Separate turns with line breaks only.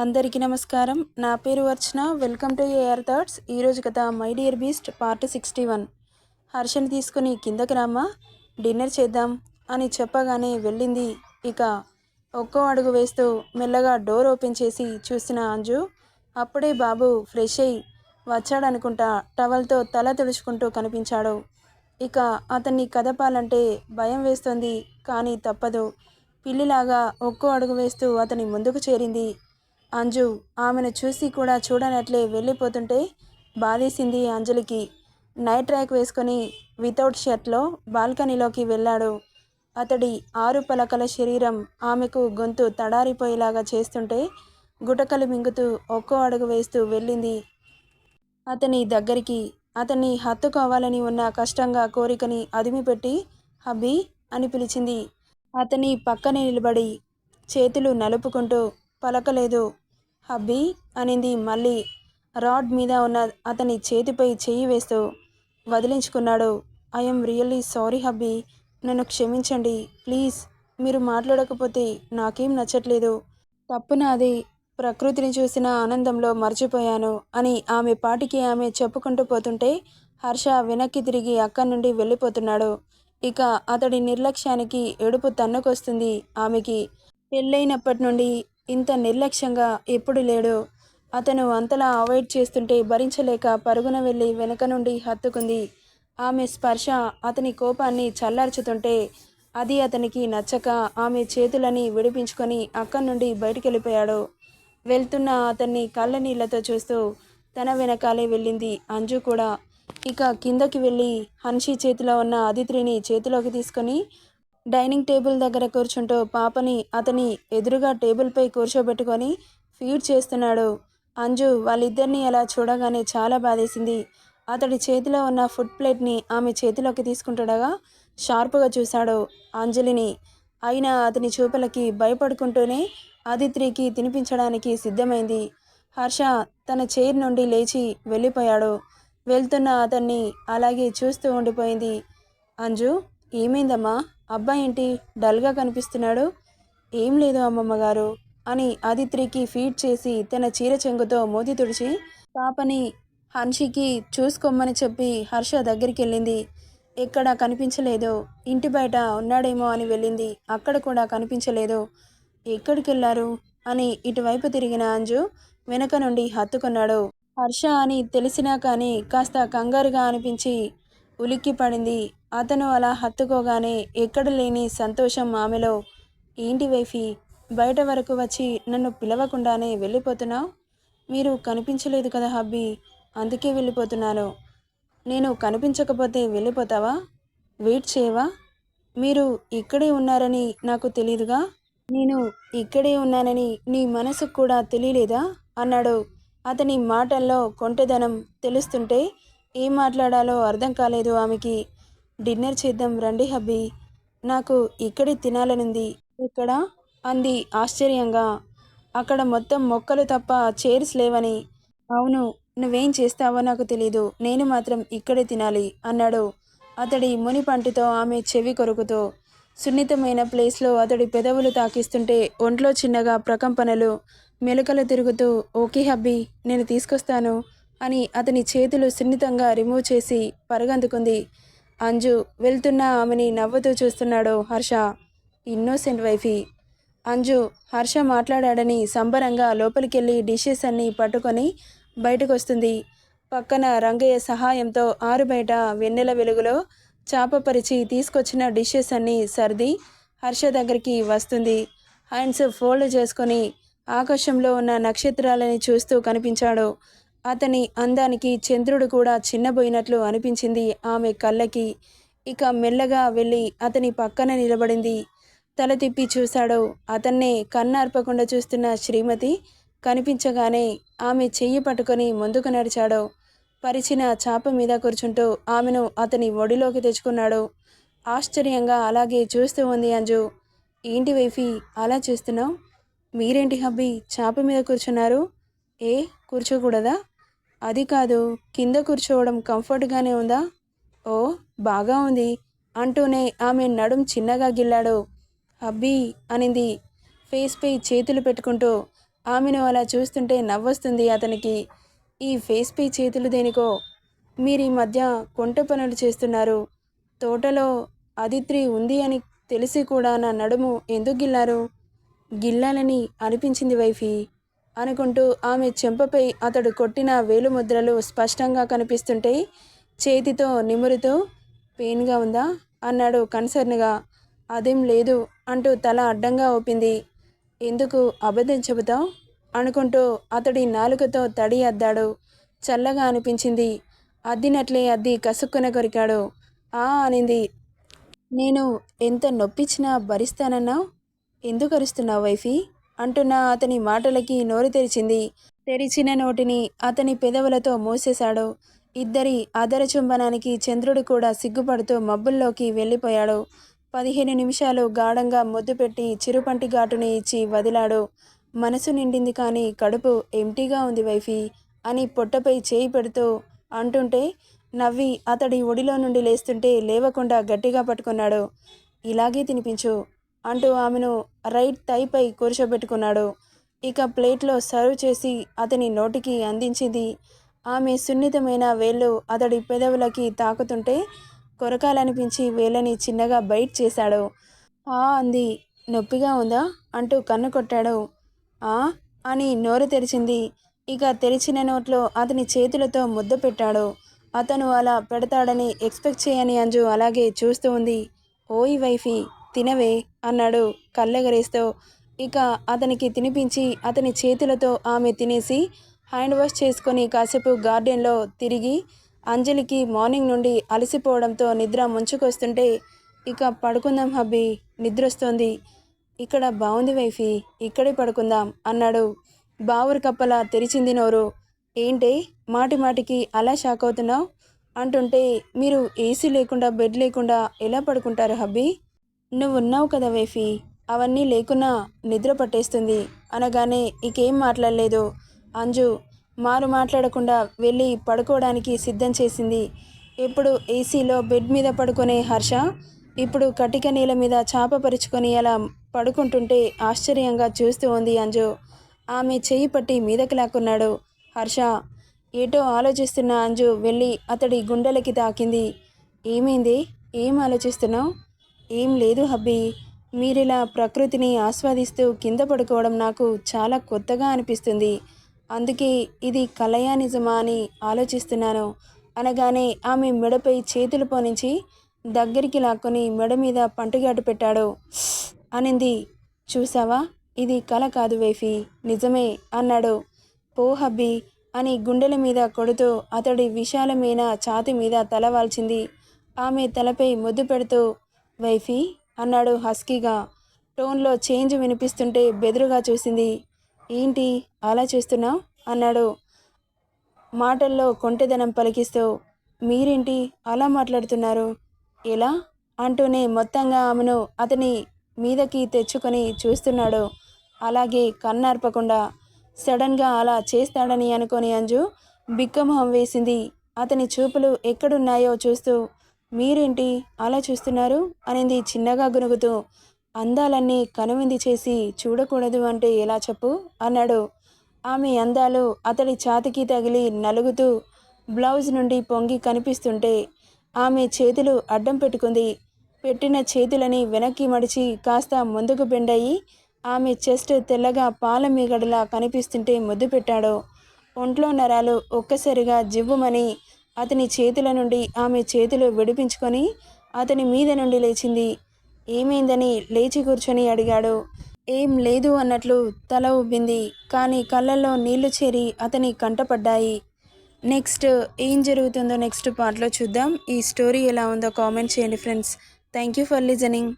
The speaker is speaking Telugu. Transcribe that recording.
అందరికీ నమస్కారం. నా పేరు Archana. Welcome to AR thoughts. ఈరోజు కథ my dear beast part sixty one. హర్షని తీసుకుని కిందకి రామా డిన్నర్ చేద్దాం అని చెప్పగానే వెళ్ళింది. ఇక ఒక్కో అడుగు వేస్తూ మెల్లగా డోర్ ఓపెన్ చేసి చూసిన అంజు అప్పుడే బాబు ఫ్రెష్ అయ్యి వచ్చాడనుకుంటా టవల్తో తల తుడుచుకుంటూ కనిపించాడు. ఇక అతన్ని కదపాలంటే భయం వేస్తుంది కానీ తప్పదు. పిల్లిలాగా ఒక్కో అడుగు వేస్తూ అతని ముందుకు చేరింది అంజు ఆమెను చూసి కూడా చూడనట్లే వెళ్ళిపోతుంటే బాధేసింది అంజలికి. నైట్ ట్రాక్ వేసుకొని వితౌట్ షర్ట్లో బాల్కనీలోకి వెళ్ళాడు. అతడి ఆరు పలకల శరీరం ఆమెకు గొంతు తడారిపోయేలాగా చేస్తుంటే గుటకలు మింగుతూ ఒక్కో అడుగు వేస్తూ వెళ్ళింది. అతని దగ్గరికి అతన్ని హత్తుకోవాలని ఉన్న కష్టంగా కోరికని అదిమిపెట్టి హబ్బీ అని పిలిచింది. అతని పక్కనే నిలబడి చేతులు నలుపుకుంటూ పలకలేదు. హబ్బీ అనింది మళ్ళీ. రాడ్ మీద ఉన్న అతని చేతిపై చెయ్యి వేస్తూ వదిలించుకున్నాడు. ఐఎమ్ రియల్లీ సారీ హబ్బీ నన్ను క్షమించండి. ప్లీజ్. మీరు మాట్లాడకపోతే నాకేం నచ్చట్లేదు. తప్పు నాది. ప్రకృతిని చూసిన ఆనందంలో మర్చిపోయాను అని ఆమె పాటికి ఆమె చెప్పుకుంటూ పోతుంటే హర్ష వెనక్కి తిరిగి అక్కడి నుండి వెళ్ళిపోతున్నాడు. ఇక అతడి నిర్లక్ష్యానికి ఎడుపు తన్నుకొస్తుంది ఆమెకి. పెళ్ళైనప్పటి నుండి ఇంత నిర్లక్ష్యంగా ఎప్పుడు లేడు. అతను అంతలా అవాయిడ్ చేస్తుంటే భరించలేక పరుగున వెళ్ళి వెనక నుండి హత్తుకుంది. ఆమె స్పర్శ అతని కోపాన్ని చల్లార్చుతుంటే అది అతనికి నచ్చక ఆమె చేతులని విడిపించుకొని అక్కడి నుండి బయటికి వెళ్ళిపోయాడు వెళ్తున్న అతన్ని కళ్ళ నీళ్ళతో చూస్తూ తన వెనకాలే వెళ్ళింది అంజు కూడా. ఇక కిందకి వెళ్ళి హన్షి చేతిలో ఉన్న అదిత్రిని చేతిలోకి తీసుకొని డైనింగ్ టేబుల్ దగ్గర కూర్చుంటూ పాపని అతని ఎదురుగా టేబుల్పై కూర్చోబెట్టుకొని ఫీడ్ చేస్తున్నాడు. అంజు వాళ్ళిద్దరిని అలా చూడగానే చాలా బాధేసింది. అతడి చేతిలో ఉన్న ఫుడ్ ప్లేట్ని ఆమె చేతిలోకి తీసుకుంటుండగా షార్ప్గా చూశాడు అంజలిని. అయినా అతని చూపులకి భయపడుకుంటూనే ఆదిత్రికి తినిపించడానికి సిద్ధమైంది. హర్ష తన చైర్ నుండి లేచి వెళ్ళిపోయాడు. వెళ్తున్న అతన్ని అలాగే చూస్తూ ఉండిపోయింది. అంజు ఏమైందమ్మా? అబ్బాయి ఏంటి? డల్గా కనిపిస్తున్నాడు? ఏం లేదు అమ్మమ్మ గారు అని ఆదిత్రికి ఫీడ్ చేసి తన చీర చెంగుతో మోతి తుడిచి పాపని హన్షికి చూసుకోమని చెప్పి హర్ష దగ్గరికి వెళ్ళింది. ఎక్కడ కనిపించలేదు. ఇంటి బయట ఉన్నాడేమో అని వెళ్ళింది. అక్కడ కూడా కనిపించలేదు. ఎక్కడికి వెళ్ళారు అని ఇటువైపు తిరిగిన అంజు వెనక నుండి హత్తుకున్నాడు. హర్ష అని తెలిసినా కానీ కాస్త కంగారుగా అనిపించి ఉలిక్కి పడింది. అతను అలా హత్తుకోగానే ఎక్కడ లేని సంతోషం ఆమెలో. ఏంటి వైఫీ బయట వరకు వచ్చి నన్ను పిలవకుండానే వెళ్ళిపోతున్నావు? మీరు కనిపించలేదు కదా హబ్బీ అందుకే వెళ్ళిపోతున్నాను. నేను కనిపించకపోతే వెళ్ళిపోతావా? వెయిట్ చేయవా? మీరు ఇక్కడే ఉన్నారని నాకు తెలియదుగా నేను ఇక్కడే ఉన్నానని నీ మనసుకు కూడా తెలియలేదా? అన్నాడు. అతని మాటల్లో కొంటెదనం తెలుస్తుంటే ఏం మాట్లాడాలో అర్థం కాలేదు ఆమెకి. డిన్నర్ చేద్దాం రండి హబ్బీ. నాకు ఇక్కడే తినాలనుంది. ఇక్కడ అంది ఆశ్చర్యంగా. అక్కడ మొత్తం మొక్కలు తప్ప చైర్స్ లేవని. అవును నువ్వేం చేస్తావో నాకు తెలీదు. నేను మాత్రం ఇక్కడే తినాలి అన్నాడు. అతడి ముని పంటితో ఆమె చెవి కొరుకుతో. సున్నితమైన ప్లేస్లో అతడి పెదవులు తాకిస్తుంటే ఒంట్లో చిన్నగా ప్రకంపనలు మెలకలు తిరుగుతూ ఓకే హబ్బీ నేను తీసుకొస్తాను. అని అతని చేతులు సున్నితంగా రిమూవ్ చేసి పరగందుకుంది. అంజు వెళ్తున్న ఆమెని నవ్వుతూ చూస్తున్నాడు హర్ష. ఇన్నోసెంట్ వైఫీ అంజు హర్ష మాట్లాడాడని సంబరంగా లోపలికెళ్ళి డిషెస్ అన్నీ పట్టుకొని బయటకొస్తుంది. పక్కన రంగయ్య సహాయంతో ఆరు బయట వెన్నెల వెలుగులో చాప పరిచి తీసుకొచ్చిన డిషెస్ అన్నీ సర్ది హర్ష దగ్గరికి వస్తుంది. హ్యాండ్స్ ఫోల్డ్ చేసుకొని ఆకాశంలో ఉన్న నక్షత్రాలని చూస్తూ కనిపించాడు. అతని అందానికి చంద్రుడు కూడా చిన్నబోయినట్లు అనిపించింది ఆమె కళ్ళకి. ఇక మెల్లగా వెళ్ళి అతని పక్కన నిలబడింది. తల తిప్పి చూశాడు. అతన్నే కన్నార్పకుండా చూస్తున్న శ్రీమతి కనిపించగానే ఆమె చెయ్యి పట్టుకొని ముందుకు నడిచాడు. పరిచిన చాప మీద కూర్చుంటూ ఆమెను అతని ఒడిలోకి తెచ్చుకున్నాడు. ఆశ్చర్యంగా అలాగే చూస్తూ ఉంది అంజు. ఏంటి వైఫీ అలా చూస్తున్నావు? మీరేంటి హబ్బీ? చాప మీద కూర్చున్నారు? ఏ? కూర్చోకూడదా? అది కాదు కింద కూర్చోవడం కంఫర్ట్గానే ఉందా? ఓ బాగా ఉంది అంటూనే ఆమె నడుం చిన్నగా గిల్లాడు. హబ్బీ అనింది. ఫేస్పై చేతులు పెట్టుకుంటూ. ఆమెను అలా చూస్తుంటే నవ్వొస్తుంది అతనికి. ఈ ఫేస్పై చేతులు దేనికో? మీరు ఈ మధ్య కొంట పనులు చేస్తున్నారు. తోటలో అదిత్రి ఉంది అని తెలిసి కూడా నా నడుము ఎందుకు గిల్లారు? గిల్లాలని అనిపించింది వైఫీ. అనుకుంటూ ఆమె చెంపపై అతడు కొట్టిన వేలుముద్రలు స్పష్టంగా కనిపిస్తుంటే చేతితో నిమురుతూ పెయిన్గా ఉందా? అన్నాడు కన్సర్న్గా. అదేం లేదు అంటూ తల అడ్డంగా ఊపింది. ఎందుకు అబద్ధం చెబుతావు? అనుకుంటూ అతడి నాలుకతో తడి అద్దాడు. చల్లగా అనిపించింది. అద్దినట్లే అద్ది కసుక్కున కొరికాడు. ఆ అనింది. నేను ఎంత నొప్పిచ్చినా భరిస్తానన్నావు? ఎందుకు అరుస్తున్నావు వైఫీ? అంటున్న అతని మాటలకి నోరు తెరిచింది. తెరిచిన నోటిని అతని పెదవులతో మూసేశాడు. ఇద్దరి ఆదర చుంబనానికి చంద్రుడు కూడా సిగ్గుపడుతూ మబ్బుల్లోకి వెళ్ళిపోయాడు. పదిహేను నిమిషాలు గాఢంగా ముద్దు పెట్టి చిరుపంటి ఘాటుని ఇచ్చి వదిలాడు. మనసు నిండింది కానీ కడుపు ఎంటీగా ఉంది వైఫీ అని పొట్టపై చేయి పెడుతూ అంటుంటే నవ్వి అతడి ఒడిలో నుండి లేస్తుంటే లేవకుండా గట్టిగా పట్టుకున్నాడు. ఇలాగే తినిపించు. అంటూ ఆమెను రైట్ థైపై కూర్చోబెట్టుకున్నాడు. ఇక ప్లేట్లో సర్వ్ చేసి అతని నోటికి అందించింది. ఆమె సున్నితమైన వేళ్ళు అతడి పెదవులకి తాకుతుంటే కొరకాలనిపించి వేళ్ళని చిన్నగా బైట్ చేశాడు. ఆ అంది. నొప్పిగా ఉందా? అంటూ కన్ను కొట్టాడు. ఆ అని నోరు తెరిచింది. ఇక తెరిచిన నోట్లో అతని చేతులతో ముద్ద పెట్టాడు. అతను అలా పెడతాడని ఎక్స్పెక్ట్ చేయని అంజు అలాగే చూస్తూ ఉంది. ఓయ్ వైఫీ! తినవే అన్నాడు కళ్ళెగరేస్తూ. ఇక అతనికి తినిపించి అతని చేతులతో ఆమె తినేసి హ్యాండ్ వాష్ చేసుకొని కాసేపు గార్డెన్లో తిరిగి అంజలికి మార్నింగ్ నుండి అలసిపోవడంతో నిద్ర ముంచుకొస్తుంటే ఇక పడుకుందాం హబ్బీ నిద్రొస్తోంది. ఇక్కడ బాగుంది వైఫీ ఇక్కడే పడుకుందాం అన్నాడు. బావురు కప్పల తెరిచింది నోరు. ఏంటి మాటి మాటికి అలా షాక్ అవుతున్నావు అంటుంటే మీరు ఏసీ లేకుండా బెడ్ లేకుండా ఎలా పడుకుంటారు హబ్బీ? నువ్వు ఉన్నావు కదా వేఫీ. అవన్నీ లేకున్నా నిద్ర పట్టేస్తుంది. అనగానే ఇకేం మాట్లాడలేదు. అంజు మారు మాట్లాడకుండా వెళ్ళి పడుకోవడానికి సిద్ధం చేసింది. ఎప్పుడు ఏసీలో బెడ్ మీద పడుకునే హర్ష ఇప్పుడు కటిక నీళ్ళ మీద చాప పరుచుకొని అలా పడుకుంటుంటే ఆశ్చర్యంగా చూస్తూ ఉంది అంజు. ఆమె చేయి పట్టి మీదకి లాక్కున్నాడు. హర్ష ఏటో ఆలోచిస్తున్న అంజు వెళ్ళి అతడి గుండెలకి తాకింది. ఏమైంది? ఏం ఆలోచిస్తున్నావు? ఏం లేదు హబ్బీ. మీరిలా ప్రకృతిని ఆస్వాదిస్తూ కింద పడుకోవడం నాకు చాలా కొత్తగా అనిపిస్తుంది. అందుకే ఇది కలయా నిజమా అని ఆలోచిస్తున్నాను. అనగానే ఆమె మెడపై చేతులు పోనించి దగ్గరికి లాక్కొని మెడ మీద పంటుగాటు పెట్టాడు. అనింది చూసావా? ఇది కల కాదు వేఫీ. నిజమే అన్నాడు. పో హబ్బీ అని గుండెల మీద కొడుతూ అతడి విశాలమైన ఛాతి మీద తలవాల్చింది ఆమె తలపై ముద్దు పెడుతూ వైఫీ అన్నాడు హస్కీగా. టోన్లో చేంజ్ వినిపిస్తుంటే బెదురుగా చూసింది. ఏంటి అలా చేస్తున్నావు? అన్నాడు. మాటల్లో కొంటెదనం పలికిస్తూ మీరేంటి అలా మాట్లాడుతున్నారు? ఎలా? అంటూనే మొత్తంగా ఆమెను అతని మీదకి తెచ్చుకొని చూస్తున్నాడు. అలాగే కన్నార్పకుండా సడన్గా అలా చేస్తాడని అనుకొని అంజు బిక్కమొహం వేసింది. అతని చూపులు ఎక్కడున్నాయో చూస్తూ మీరేంటి అలా చూస్తున్నారు? అనింది చిన్నగా గునుగుతూ. అందాలన్నీ కనువింది చేసి చూడకూడదు అంటే ఎలా చెప్పు? అన్నాడు. ఆమె అందాలు అతడి ఛాతికి తగిలి నలుగుతూ బ్లౌజ్ నుండి పొంగి కనిపిస్తుంటే ఆమె చేతులు అడ్డం పెట్టుకుంది. పెట్టిన చేతులని వెనక్కి మడిచి కాస్త ముందుకు బెండయి. ఆమె చెస్ట్ తెల్లగా పాల మీగడలా కనిపిస్తుంటే ముద్దు పెట్టాడు. ఒంట్లో నరాలు ఒక్కసారిగా జివ్వుమని అతని చేతుల నుండి ఆమె చేతులు విడిపించుకొని అతని మీద నుండి లేచింది. ఏమైందని లేచి కూర్చొని అడిగాడు. ఏం లేదు అన్నట్లు తల ఉబ్బింది కానీ కళ్ళల్లో నీళ్ళు చేరి అతని కంటపడ్డాయి. నెక్స్ట్ ఏం జరుగుతుందో నెక్స్ట్ పార్ట్లో చూద్దాం. ఈ స్టోరీ ఎలా ఉందో కామెంట్ చేయండి friends. Thank you for listening.